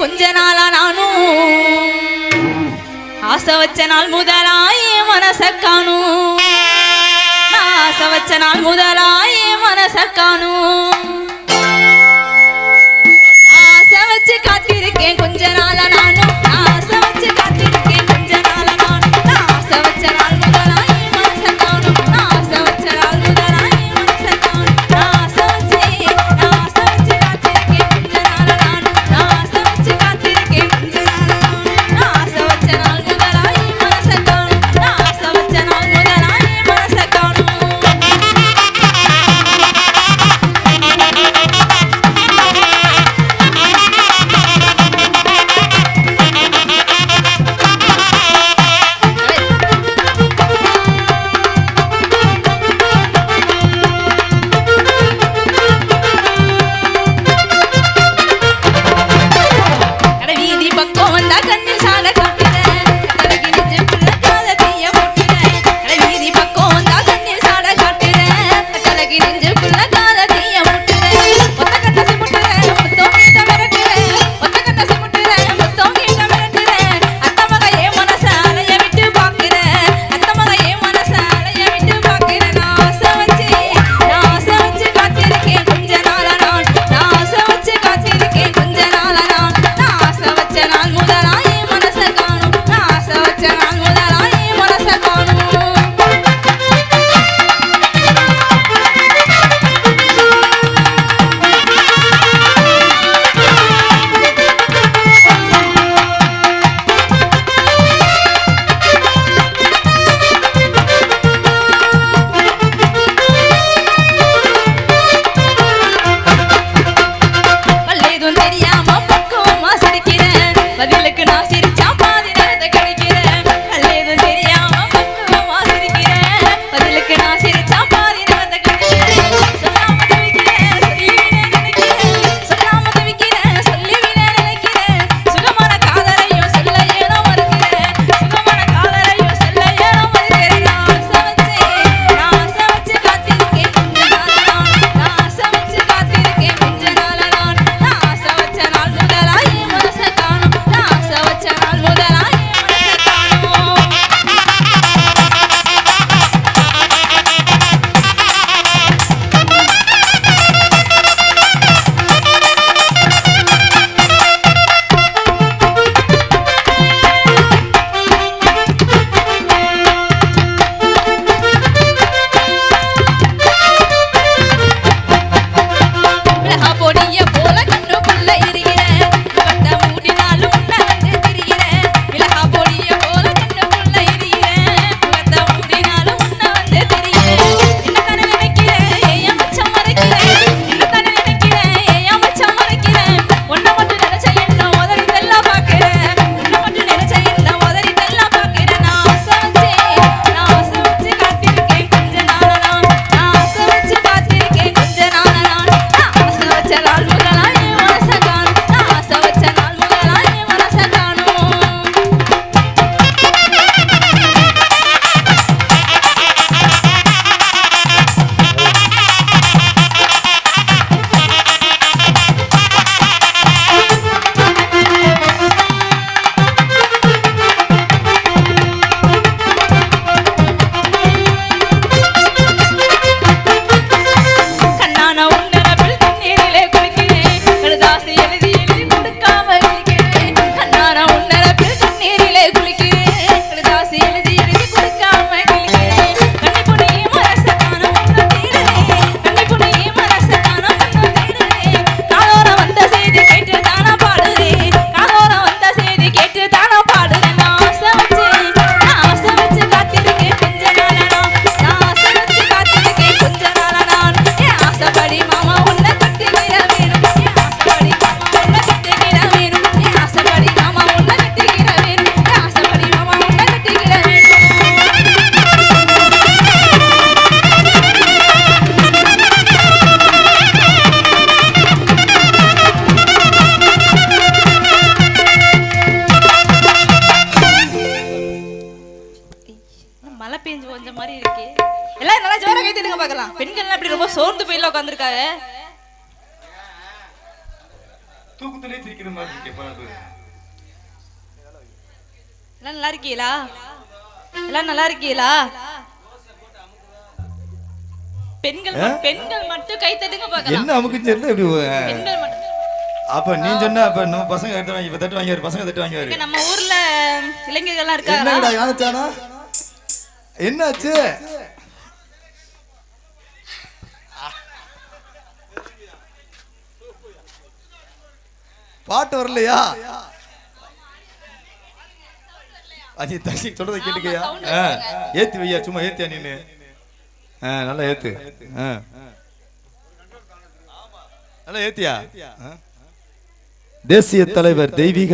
கொஞ்ச நாளா நானும் ஆசை வச்ச நாள் முதலாய மனச ஆசை வச்ச நாள் முதலாய மனச தெரியாம நல்லா ஜோர கை தட்டுங்க பார்க்கலாம். பெண்கள் அப்படி ரொம்ப சோர்ந்து போயில உட்காந்துருக்காங்க தூக்கத்திலே சிரிக்கிற மாதிரி இருக்கே எல்லாம் நல்லா இருக்கீங்களா? எல்லாம் நல்லா இருக்கீங்களா? பெண்கள் மட்டும் கை அப்ப நீ சொன்ன அப்ப நம்ம பசங்க தட்டு வாங்கி வரு பசங்க தட்டு வாங்கி நம்ம ஊர்ல இளைஞர்கள்லாம் இருக்காங்க என்னடா யானச்சானா என்னாச்சு? பாட்டு வரலையா? அஜி தசி சொல்றதை கேட்டுக்கையா? ஏத்தி வையா சும்மா ஏத்தியா நீனு நல்லா ஏத்து. நல்லா ஏத்தியா. தேசிய தலைவர் தெய்வீக